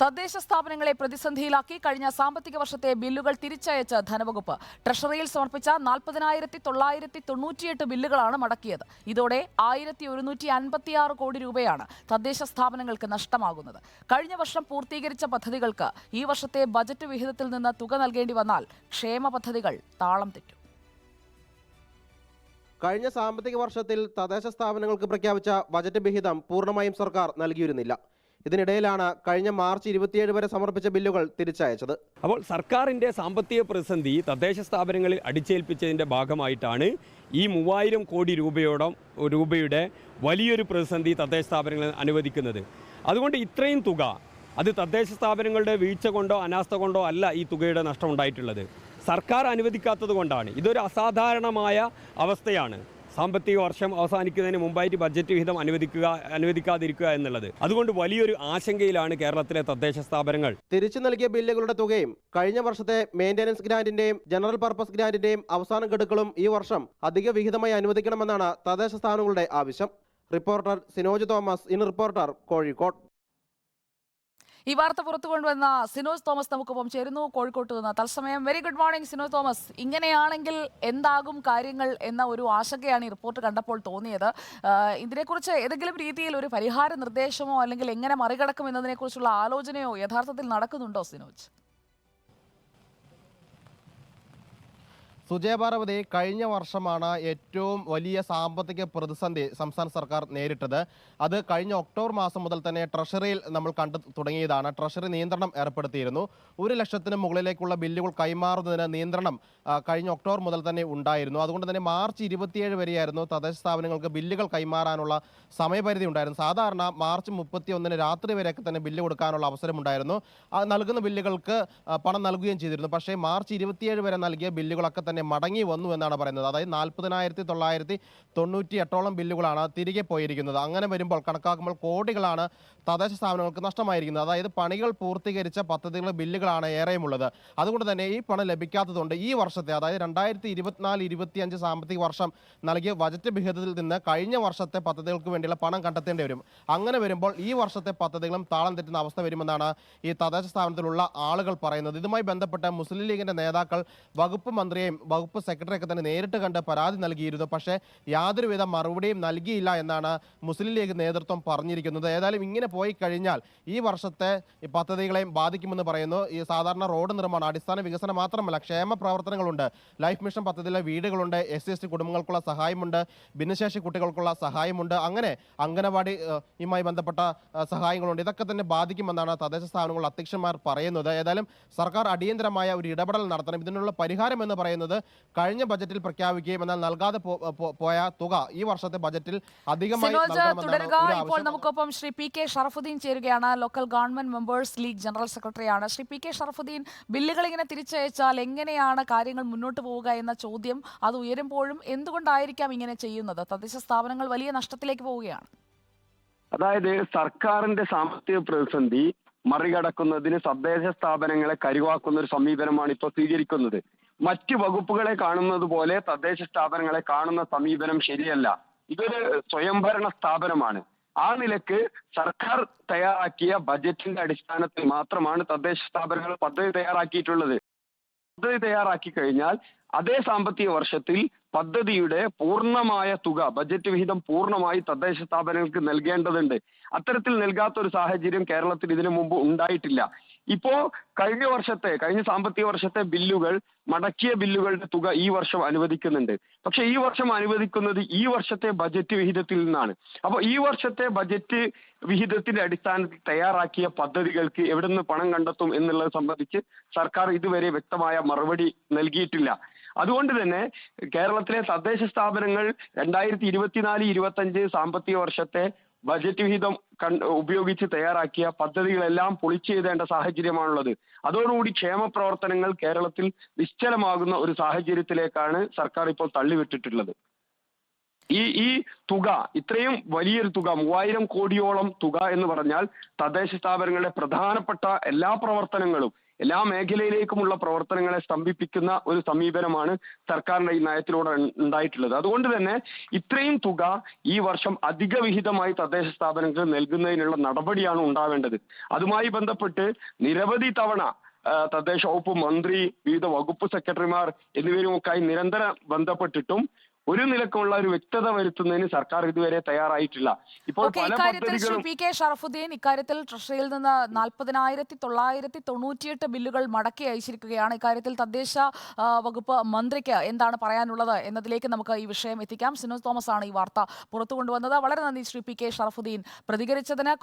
തദ്ദേശ സ്ഥാപനങ്ങളെ പ്രതിസന്ധിയിലാക്കി കഴിഞ്ഞ സാമ്പത്തിക വർഷത്തെ ബില്ലുകൾ തിരിച്ചയച്ച ധനവകുപ്പ്. ട്രഷറിയിൽ സമർപ്പിച്ച നാൽപ്പതിനായിരത്തി തൊള്ളായിരത്തി തൊണ്ണൂറ്റിയെട്ട് ബില്ലുകളാണ് മടക്കിയത്. ഇതോടെ ആയിരത്തി ഒരുന്നൂറ്റി അൻപത്തിയാറ് കോടി രൂപയാണ് തദ്ദേശ സ്ഥാപനങ്ങൾക്ക് നഷ്ടമാകുന്നത്. കഴിഞ്ഞ വർഷം പൂർത്തീകരിച്ച പദ്ധതികൾക്ക് ഈ വർഷത്തെ ബജറ്റ് വിഹിതത്തിൽ നിന്ന് തുക നൽകേണ്ടി വന്നാൽ ക്ഷേമ പദ്ധതികൾ താളം തെറ്റും. കഴിഞ്ഞ സാമ്പത്തിക വർഷത്തിൽ തദ്ദേശ സ്ഥാപനങ്ങൾക്ക് പ്രഖ്യാപിച്ച ബജറ്റ് വിഹിതം പൂർണമായും സർക്കാർ നൽകിയിരുന്നില്ല. ഇതിനിടയിലാണ് കഴിഞ്ഞ മാർച്ച് ഇരുപത്തിയേഴ് വരെ സമർപ്പിച്ച ബില്ലുകൾ തിരിച്ചയച്ചത്. അപ്പോൾ സർക്കാരിന്റെ സാമ്പത്തിക പ്രതിസന്ധി തദ്ദേശ സ്ഥാപനങ്ങളിൽ അടിച്ചേൽപ്പിച്ചതിന്റെ ഭാഗമായിട്ടാണ് ഈ മൂവായിരം കോടി രൂപയോടം രൂപയുടെ വലിയൊരു പ്രതിസന്ധി തദ്ദേശ സ്ഥാപനങ്ങളിൽ അനുവദിക്കുന്നത്. അതുകൊണ്ട് ഇത്രയും തുക അത് തദ്ദേശ സ്ഥാപനങ്ങളുടെ വീഴ്ച കൊണ്ടോ അനാസ്ഥ കൊണ്ടോ അല്ല ഈ തുകയുടെ നഷ്ടം ഉണ്ടായിട്ടുള്ളത് സർക്കാർ അനുവദിക്കാത്തത് കൊണ്ടാണ്. ഇതൊരു അസാധാരണമായ അവസ്ഥയാണ്. സാമ്പത്തിക വർഷം അവസാനിക്കുന്നതിന് മുമ്പായിട്ട് ബഡ്ജറ്റ് വിഹിതം അനുവദിക്കുക അനുവദിക്കാതിരിക്കുക എന്നുള്ളത്. അതുകൊണ്ട് വലിയൊരു ആശങ്കയിലാണ് കേരളത്തിലെ തദ്ദേശ സ്ഥാപനങ്ങൾ. തിരിച്ചു നൽകിയ ബില്ലുകളുടെ തുകയും കഴിഞ്ഞ വർഷത്തെ മെയിന്റനൻസ് ഗ്രാന്റിന്റെയും ജനറൽ പർപ്പസ് ഗ്രാന്റിന്റെയും അവസാന ഘടുക്കളും ഈ വർഷം അധിക വിഹിതമായി അനുവദിക്കണമെന്നാണ് തദ്ദേശ സ്ഥാപനങ്ങളുടെ ആവശ്യം. Reporter Sinoj Thomas in reporter Kozhikode. ഈ വാർത്ത പുറത്തു കൊണ്ടുവന്ന സിനോസ് തോമസ് നമുക്കൊപ്പം ചേരുന്നു. കോഴിക്കോട്ട് നിന്ന് തത്സമയം. Very good morning Sinoj Thomas. ഇങ്ങനെയാണെങ്കിൽ എന്താകും കാര്യങ്ങൾ എന്ന ഒരു ആശങ്കയാണ് ഈ റിപ്പോർട്ട് കണ്ടപ്പോൾ തോന്നിയത്. ഇതിനെക്കുറിച്ച് ഏതെങ്കിലും രീതിയിൽ ഒരു പരിഹാര നിർദ്ദേശമോ അല്ലെങ്കിൽ എങ്ങനെ മറികടക്കും എന്നതിനെക്കുറിച്ചുള്ള ആലോചനയോ യഥാർത്ഥത്തിൽ നടക്കുന്നുണ്ടോ സിനോജ്? സുജയപാർവതി കഴിഞ്ഞ വർഷമാണ് ഏറ്റവും വലിയ സാമ്പത്തിക പ്രതിസന്ധി സംസ്ഥാന സർക്കാർ നേരിട്ടത്. അത് കഴിഞ്ഞ ഒക്ടോബർ മാസം മുതൽ തന്നെ ട്രഷറിയിൽ നമ്മൾ കണ്ടു തുടങ്ങിയതാണ്. ട്രഷറി നിയന്ത്രണം ഏർപ്പെടുത്തിയിരുന്നു. ഒരു ലക്ഷത്തിന് മുകളിലേക്കുള്ള ബില്ലുകൾ കൈമാറുന്നതിന് നിയന്ത്രണം കഴിഞ്ഞ ഒക്ടോബർ മുതൽ തന്നെ ഉണ്ടായിരുന്നു. അതുകൊണ്ട് തന്നെ മാർച്ച് ഇരുപത്തിയേഴ് വരെയായിരുന്നു തദ്ദേശ സ്ഥാപനങ്ങൾക്ക് ബില്ലുകൾ കൈമാറാനുള്ള സമയപരിധി ഉണ്ടായിരുന്നു സാധാരണ മാർച്ച് മുപ്പത്തി ഒന്നിന് രാത്രി വരെയൊക്കെ തന്നെ ബില്ല് കൊടുക്കാനുള്ള അവസരമുണ്ടായിരുന്നു. നൽകുന്ന ബില്ലുകൾക്ക് പണം നൽകുകയും ചെയ്തിരുന്നു. പക്ഷേ മാർച്ച് ഇരുപത്തിയേഴ് വരെ നൽകിയ ബില്ലുകളൊക്കെ തന്നെ മടങ്ങി വന്നു എന്നാണ് പറയുന്നത്. അതായത് നാൽപ്പതിനായിരത്തി തൊള്ളായിരത്തി തൊണ്ണൂറ്റി എട്ടോളം ബില്ലുകളാണ് തിരികെ പോയിരിക്കുന്നത്. അങ്ങനെ വരുമ്പോൾ കണക്കാക്കുമ്പോൾ കോടികളാണ് തദ്ദേശ സ്ഥാപനങ്ങൾക്ക് നഷ്ടമായിരിക്കുന്നത്. അതായത് പണികൾ പൂർത്തീകരിച്ച പദ്ധതികളുടെ ബില്ലുകളാണ് ഏറെയുമുള്ളത്. അതുകൊണ്ട് തന്നെ ഈ പണം ലഭിക്കാത്തതുകൊണ്ട് ഈ വർഷത്തെ അതായത് രണ്ടായിരത്തി ഇരുപത്തിനാല് ഇരുപത്തിയഞ്ച് സാമ്പത്തിക വർഷം നൽകിയ ബജറ്റ് വിഹിതത്തിൽ നിന്ന് കഴിഞ്ഞ വർഷത്തെ പദ്ധതികൾക്ക് വേണ്ടിയുള്ള പണം കണ്ടെത്തേണ്ടി വരും. അങ്ങനെ വരുമ്പോൾ ഈ വർഷത്തെ പദ്ധതികളും താളം തെറ്റുന്ന അവസ്ഥ വരുമെന്നാണ് ഈ തദ്ദേശ സ്ഥാപനത്തിലുള്ള ആളുകൾ പറയുന്നത്. ഇതുമായി ബന്ധപ്പെട്ട് മുസ്ലിം ലീഗിന്റെ നേതാക്കൾ വകുപ്പ് മന്ത്രിയെയും വകുപ്പ് സെക്രട്ടറിയൊക്കെ തന്നെ നേരിട്ട് കണ്ട് പരാതി നൽകിയിരുന്നു. പക്ഷേ യാതൊരുവിധ മറുപടിയും നൽകിയില്ല എന്നാണ് മുസ്ലിം ലീഗ് നേതൃത്വം പറഞ്ഞിരിക്കുന്നത്. ഏതായാലും ഇങ്ങനെ പോയി കഴിഞ്ഞാൽ ഈ വർഷത്തെ പദ്ധതികളെയും ബാധിക്കുമെന്ന് പറയുന്നു. ഈ സാധാരണ റോഡ് നിർമ്മാണം അടിസ്ഥാന വികസനം മാത്രമല്ല ക്ഷേമ പ്രവർത്തനങ്ങളുണ്ട്. ലൈഫ് മിഷൻ പദ്ധതിയിലെ വീടുകളുണ്ട്. എസ് സി കുടുംബങ്ങൾക്കുള്ള സഹായമുണ്ട്. ഭിന്നശേഷി കുട്ടികൾക്കുള്ള സഹായമുണ്ട്. അങ്ങനെ അംഗനവാടി യുമായി ബന്ധപ്പെട്ട സഹായങ്ങളുണ്ട്. ഇതൊക്കെ തന്നെ ബാധിക്കുമെന്നാണ് തദ്ദേശ സ്ഥാപനങ്ങളുടെ അധ്യക്ഷന്മാർ പറയുന്നത്. ഏതായാലും സർക്കാർ അടിയന്തരമായ ഒരു ഇടപെടൽ നടത്തണം. ഇതിനുള്ള പരിഹാരം എന്ന് പറയുന്നത് കഴിഞ്ഞ ബജറ്റിൽ പ്രഖ്യാപിക്കുകയും എന്നാൽ നൽകാതെ പോയ തുക ഈ വർഷത്തെ ബജറ്റിൽ അധികമായി തുടരുക. ഇപ്പോൾ നമുക്കൊപ്പം ശ്രീ പി കെ ഷറഫുദ്ദീൻ ചേരുകയാണ്. Local government members league general സെക്രട്ടറിയാണ് ശ്രീ പി കെ ഷറഫുദ്ദീൻ ബില്ലുകൾ ഇങ്ങനെ തിരിച്ചയച്ചാൽ എങ്ങനെയാണ് കാര്യങ്ങൾ മുന്നോട്ട് പോവുക എന്ന ചോദ്യം അത് ഉയരുമ്പോഴും എന്തുകൊണ്ടായിരിക്കാം ഇങ്ങനെ ചെയ്യുന്നത്? തദ്ദേശ സ്ഥാപനങ്ങൾ വലിയ നഷ്ടത്തിലേക്ക് പോവുകയാണ്. അതായത് സർക്കാരിന്റെ സാമ്പത്തിക പ്രതിസന്ധി മറികടക്കുന്നതിന് തദ്ദേശ സ്ഥാപനങ്ങളെ കരുവാക്കുന്ന ഒരു സമീപനമാണ് ഇപ്പോൾ സ്വീകരിക്കുന്നത്. മറ്റ് വകുപ്പുകളെ കാണുന്നത് പോലെ തദ്ദേശ സ്ഥാപനങ്ങളെ കാണുന്ന സമീപനം ശരിയല്ല. ഇതൊരു സ്വയംഭരണ സ്ഥാപനമാണ്. ആ നിലയ്ക്ക് സർക്കാർ തയ്യാറാക്കിയ ബജറ്റിന്റെ അടിസ്ഥാനത്തിൽ മാത്രമാണ് തദ്ദേശ സ്ഥാപനങ്ങൾ പദ്ധതി തയ്യാറാക്കിയിട്ടുള്ളത്. പദ്ധതി തയ്യാറാക്കി കഴിഞ്ഞാൽ അതേ സാമ്പത്തിക വർഷത്തിൽ പദ്ധതിയുടെ പൂർണമായ തുക ബജറ്റ് വിഹിതം പൂർണമായി തദ്ദേശ സ്ഥാപനങ്ങൾക്ക് നൽകേണ്ടതുണ്ട്. അത്തരത്തിൽ നൽകാത്ത ഒരു സാഹചര്യം കേരളത്തിൽ ഇതിനു മുമ്പ് ഉണ്ടായിട്ടില്ല. ഇപ്പോ കഴിഞ്ഞ വർഷത്തെ കഴിഞ്ഞ സാമ്പത്തിക വർഷത്തെ ബില്ലുകൾ മടക്കിയ ബില്ലുകളുടെ തുക ഈ വർഷം അനുവദിക്കുന്നുണ്ട്. പക്ഷെ ഈ വർഷം അനുവദിക്കുന്നത് ഈ വർഷത്തെ ബജറ്റ് വിഹിതത്തിൽ നിന്നാണ്. അപ്പോൾ ഈ വർഷത്തെ ബജറ്റ് വിഹിതത്തിന്റെ അടിസ്ഥാനത്തിൽ തയ്യാറാക്കിയ പദ്ധതികൾക്ക് എവിടെ നിന്ന് പണം കണ്ടെത്തും എന്നുള്ളത് സംബന്ധിച്ച് സർക്കാർ ഇതുവരെ വ്യക്തമായ മറുപടി നൽകിയിട്ടില്ല. അതുകൊണ്ട് തന്നെ കേരളത്തിലെ തദ്ദേശ സ്ഥാപനങ്ങൾ രണ്ടായിരത്തി ഇരുപത്തിനാല് ഇരുപത്തഞ്ച് സാമ്പത്തിക വർഷത്തെ ബജറ്റ് വിഹിതം ഉപയോഗിച്ച് തയ്യാറാക്കിയ പദ്ധതികളെല്ലാം പൊളിച്ചെഴുതേണ്ട സാഹചര്യമാണുള്ളത്. അതോടുകൂടി ക്ഷേമ പ്രവർത്തനങ്ങൾ കേരളത്തിൽ നിശ്ചലമാകുന്ന ഒരു സാഹചര്യത്തിലേക്കാണ് സർക്കാർ ഇപ്പോൾ തള്ളിവിട്ടിട്ടുള്ളത്. ഈ ഈ തുക ഇത്രയും വലിയൊരു തുക മൂവായിരം കോടിയോളം തുക എന്ന് പറഞ്ഞാൽ തദ്ദേശ സ്ഥാപനങ്ങളുടെ പ്രധാനപ്പെട്ട എല്ലാ പ്രവർത്തനങ്ങളും എല്ലാ മേഖലയിലേക്കുമുള്ള പ്രവർത്തനങ്ങളെ സ്തംഭിപ്പിക്കുന്ന ഒരു സമീപനമാണ് സർക്കാരിന്റെ ഈ നയത്തിലൂടെ ഉണ്ടായിട്ടുള്ളത്. അതുകൊണ്ട് തന്നെ ഇത്രയും തുക ഈ വർഷം അധിക വിഹിതമായി തദ്ദേശ സ്ഥാപനങ്ങൾക്ക് നൽകുന്നതിനുള്ള നടപടിയാണ് ഉണ്ടാവേണ്ടത്. അതുമായി ബന്ധപ്പെട്ട് നിരവധി തവണ തദ്ദേശ വകുപ്പ് മന്ത്രി വിവിധ വകുപ്പ് സെക്രട്ടറിമാർ എന്നിവരുമൊക്കെയായി നിരന്തരം ബന്ധപ്പെട്ടിട്ടും ഒരു നിലക്കുള്ള ഒരു വ്യക്തത വരുത്തുന്നതിന് സർക്കാർ ഇതുവരെ തയ്യാറായിട്ടില്ല. ഇപ്പോൾ ഇക്കാര്യത്തിൽ പി കെ ഷറഫുദ്ദീൻ ഇക്കാര്യത്തിൽ ട്രഷറിയിൽ നിന്ന് നാൽപ്പതിനായിരത്തി തൊള്ളായിരത്തി തൊണ്ണൂറ്റിയെട്ട് ബില്ലുകൾ മടക്കി അയച്ചിരിക്കുകയാണ്. ഇക്കാര്യത്തിൽ തദ്ദേശ വകുപ്പ് മന്ത്രിക്ക് എന്താണ് പറയാനുള്ളത് എന്നതിലേക്ക് നമുക്ക് ഈ വിഷയം എത്തിക്കാം. സിനോസ് തോമസ് ആണ് ഈ വാർത്ത പുറത്തു കൊണ്ടുവന്നത് വളരെ നന്ദി ശ്രീ പി കെ ഷറഫുദ്ദീൻ പ്രതികരിച്ചതിന്.